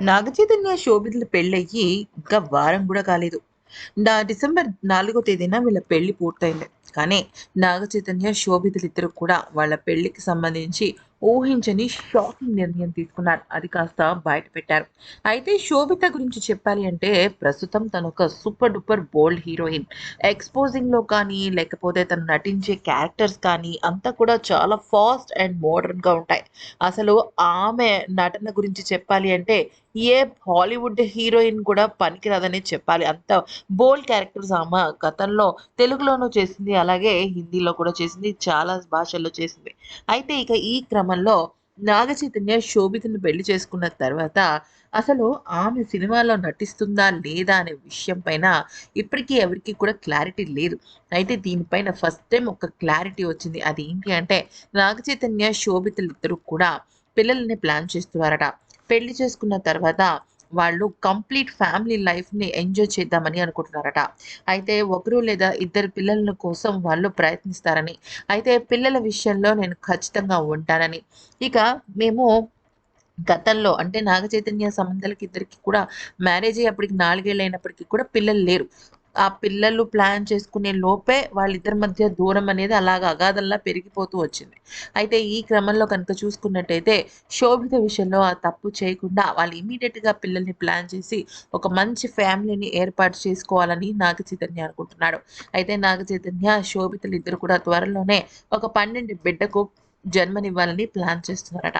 నాగచైతన్య శోభితుల పెళ్ళయ్యి ఇంకా వారం కూడా కాలేదు. నా డిసెంబర్ నాలుగో తేదీన వీళ్ళ పెళ్ళి పూర్తయింది. కానీ నాగచైతన్య శోభితులు ఇద్దరు కూడా వాళ్ళ పెళ్ళికి సంబంధించి ఊహించని షాకింగ్ నిర్ణయం తీసుకున్నారు. అది కాస్త బయట పెట్టారు. అయితే శోభిత గురించి చెప్పాలి అంటే ప్రస్తుతం తను ఒక సూపర్ డూపర్ బోల్డ్ హీరోయిన్. ఎక్స్పోజింగ్లో కానీ లేకపోతే తను నటించే క్యారెక్టర్స్ కానీ అంతా కూడా చాలా ఫాస్ట్ అండ్ మోడర్న్గా ఉంటాయి. అసలు ఆమె నటన గురించి చెప్పాలి అంటే ఏ హాలీవుడ్ హీరోయిన్ కూడా పనికిరాదని చెప్పాలి. అంత బోల్డ్ క్యారెక్టర్స్ ఆమె గతంలో తెలుగులోనూ చేసింది. అలాగే హిందీలో కూడా చేసింది చాలా భాషల్లో చేసింది. అయితే ఇక ఈ క్రమంలో నాగ చైతన్య శోభితను పెళ్ళి చేసుకున్న తర్వాత అసలు ఆమె సినిమాలో నటిస్తుందా లేదా అనే విషయం పైన ఇప్పటికీ ఎవరికి కూడా క్లారిటీ లేదు. అయితే దీనిపైన ఫస్ట్ టైం ఒక క్లారిటీ వచ్చింది. అది ఏంటి అంటే నాగ చైతన్య శోభితలు ఇద్దరు కూడా పిల్లల్ని ప్లాన్ చేస్తున్నారట. పెళ్ళి చేసుకున్న తర్వాత వాళ్ళు కంప్లీట్ ఫ్యామిలీ లైఫ్ని ఎంజాయ్ చేద్దామని అనుకుంటున్నారట. అయితే ఒకరు లేదా ఇద్దరు పిల్లల కోసం వాళ్ళు ప్రయత్నిస్తారని. అయితే పిల్లల విషయంలో నేను ఖచ్చితంగా ఉంటానని. ఇక మేము గతంలో అంటే నాగ చైతన్య సంబంధాలకి ఇద్దరికి కూడా మ్యారేజ్ అయ్యేప్పటికి నాలుగేళ్ళు అయినప్పటికీ కూడా పిల్లలు లేరు. ఆ పిల్లలు ప్లాన్ చేసుకునే లోపే వాళ్ళిద్దరి మధ్య దూరం అనేది అలాగ అగాధంలా పెరిగిపోతూ వచ్చింది. అయితే ఈ క్రమంలో కనుక చూసుకున్నట్టయితే శోభిత విషయంలో ఆ తప్పు చేయకుండా వాళ్ళు ఇమీడియట్గా పిల్లల్ని ప్లాన్ చేసి ఒక మంచి ఫ్యామిలీని ఏర్పాటు చేసుకోవాలని నాగ చైతన్య అనుకుంటున్నాడు. అయితే నాగ చైతన్య శోభితలు ఇద్దరు కూడా త్వరలోనే ఒక పన్నెండు బిడ్డకు జన్మనివ్వాలని ప్లాన్ చేస్తున్నారట.